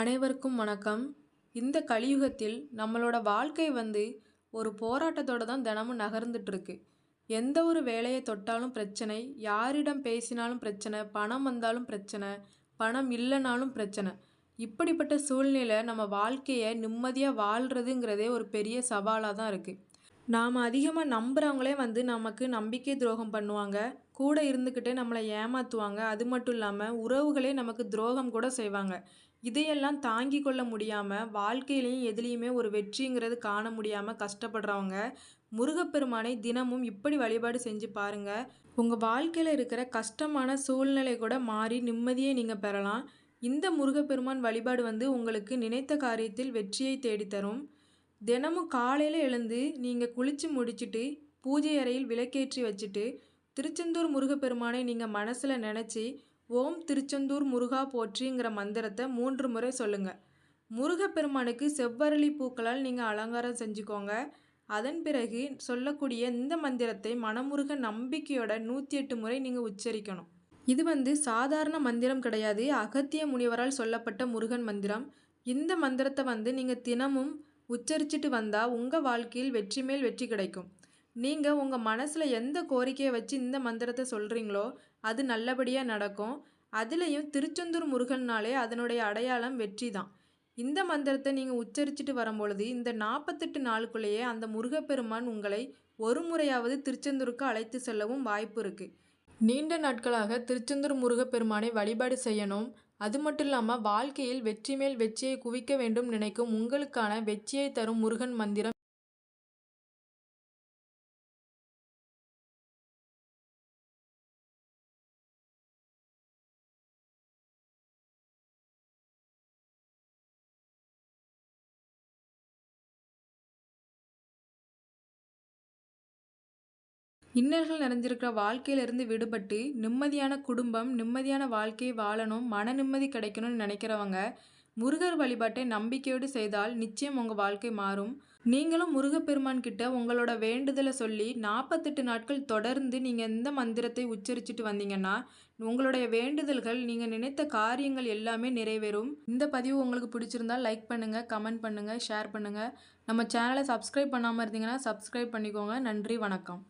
அனைவருக்கும் வணக்கம். இந்த கலியுகத்தில் நம்மளோட வாழ்க்கை வந்து ஒரு போராட்டத்தோடு தான் தினமும் நகர்ந்துட்டுருக்கு. எந்த ஒரு வேலையை தொட்டாலும் பிரச்சனை யாரிடம் பேசினாலும் பிரச்சனை பணம் வந்தாலும் பிரச்சனை பணம் இல்லைனாலும் பிரச்சனை. இப்படிப்பட்ட சூழ்நிலை நம்ம வாழ்க்கையை நிம்மதியாக வாழ்கிறதுங்கிறதே ஒரு பெரிய சவாலாக தான் இருக்குது நாம் அதிகமாக நம்புகிறவங்களே வந்து நமக்கு நம்பிக்கை துரோகம் பண்ணுவாங்க. கூட இருந்துக்கிட்டே நம்மளை ஏமாற்றுவாங்க அது மட்டும் இல்லாமல் உறவுகளே நமக்கு துரோகம் கூட செய்வாங்க. இதையெல்லாம் தாங்கி கொள்ள முடியாமல் வாழ்க்கையிலையும் எதுலேயுமே ஒரு வெற்றிங்கிறது காண முடியாமல் கஷ்டப்படுறவங்க முருகப்பெருமானை தினமும் இப்படி வழிபாடு செஞ்சு பாருங்கள் உங்கள் வாழ்க்கையில் இருக்கிற கஷ்டமான சூழ்நிலை கூட மாறி நிம்மதியை நீங்கள் பெறலாம். இந்த முருகப்பெருமான் வழிபாடு வந்து உங்களுக்கு நினைத்த காரியத்தில் வெற்றியை தேடித்தரும். தினமும் காலையில் எழுந்து நீங்கள் குளித்து முடிச்சுட்டு பூஜை அறையில் விளக்கேற்றி வச்சுட்டு திருச்செந்தூர் முருகப்பெருமானை நீங்கள் மனசில் நினச்சி ஓம் திருச்செந்தூர் முருகா போற்றிங்கிற மந்திரத்தை மூன்று முறை சொல்லுங்கள் முருகப்பெருமானுக்கு செவ்வரளி பூக்களால் நீங்கள் அலங்காரம் செஞ்சுக்கோங்க. அதன் பிறகு சொல்லக்கூடிய இந்த மந்திரத்தை மனமுருக நம்பிக்கையோட நூற்றி எட்டு முறை நீங்கள் உச்சரிக்கணும். இது வந்து சாதாரண மந்திரம் கிடையாது. அகத்திய முனிவரால் சொல்லப்பட்ட முருகன் மந்திரம். இந்த மந்திரத்தை வந்து நீங்கள் தினமும் உச்சரிச்சிட்டு வந்தால் உங்கள் வாழ்க்கையில் வெற்றி மேல் வெற்றி கிடைக்கும். நீங்கள் உங்கள் மனசில் எந்த கோரிக்கையை வச்சு இந்த மந்திரத்தை சொல்கிறீங்களோ அது நல்லபடியாக நடக்கும். அதுலேயும் திருச்செந்தூர் முருகன்னாலே அதனுடைய அடையாளம் வெற்றி தான் இந்த மந்திரத்தை நீங்கள் உச்சரிச்சுட்டு வரும்பொழுது இந்த நாற்பத்தெட்டு நாளுக்குள்ளேயே அந்த முருகப்பெருமான் உங்களை ஒரு முறையாவது திருச்செந்தூருக்கு அழைத்து செல்லவும் வாய்ப்பு இருக்குது நீண்ட நாட்களாக திருச்செந்தூர் முருகப்பெருமானை வழிபாடு செய்யணும். அது மட்டும் இல்லாமல் வாழ்க்கையில் வெற்றி மேல் வெற்றியை குவிக்க வேண்டும் நினைக்கும் உங்களுக்கான வெற்றியை தரும் முருகன் மந்திரம் இன்னல்கள் நிறைஞ்சிருக்கிற வாழ்க்கையிலிருந்து விடுபட்டு நிம்மதியான குடும்பம் நிம்மதியான வாழ்க்கையை வாழணும் மன நிம்மதி கிடைக்கணும்னு நினைக்கிறவங்க முருகர் வழிபாட்டை நம்பிக்கையோடு செய்தால் நிச்சயம் உங்கள் வாழ்க்கை மாறும். நீங்களும் முருகப்பெருமான் கிட்ட உங்களோட வேண்டுதலை சொல்லி நாற்பத்தெட்டு நாட்கள் தொடர்ந்து நீங்கள் எந்த மந்திரத்தை உச்சரிச்சுட்டு வந்தீங்கன்னா உங்களுடைய வேண்டுதல்கள் நீங்கள் நினைத்த காரியங்கள் எல்லாமே நிறைவேறும். இந்த பதிவு உங்களுக்கு பிடிச்சிருந்தால் லைக் பண்ணுங்கள் கமெண்ட் பண்ணுங்கள் ஷேர் பண்ணுங்கள் நம்ம சேனலை சப்ஸ்கிரைப் பண்ணாமல் இருந்தீங்கன்னா சப்ஸ்கிரைப் பண்ணிக்கோங்க. நன்றி வணக்கம்.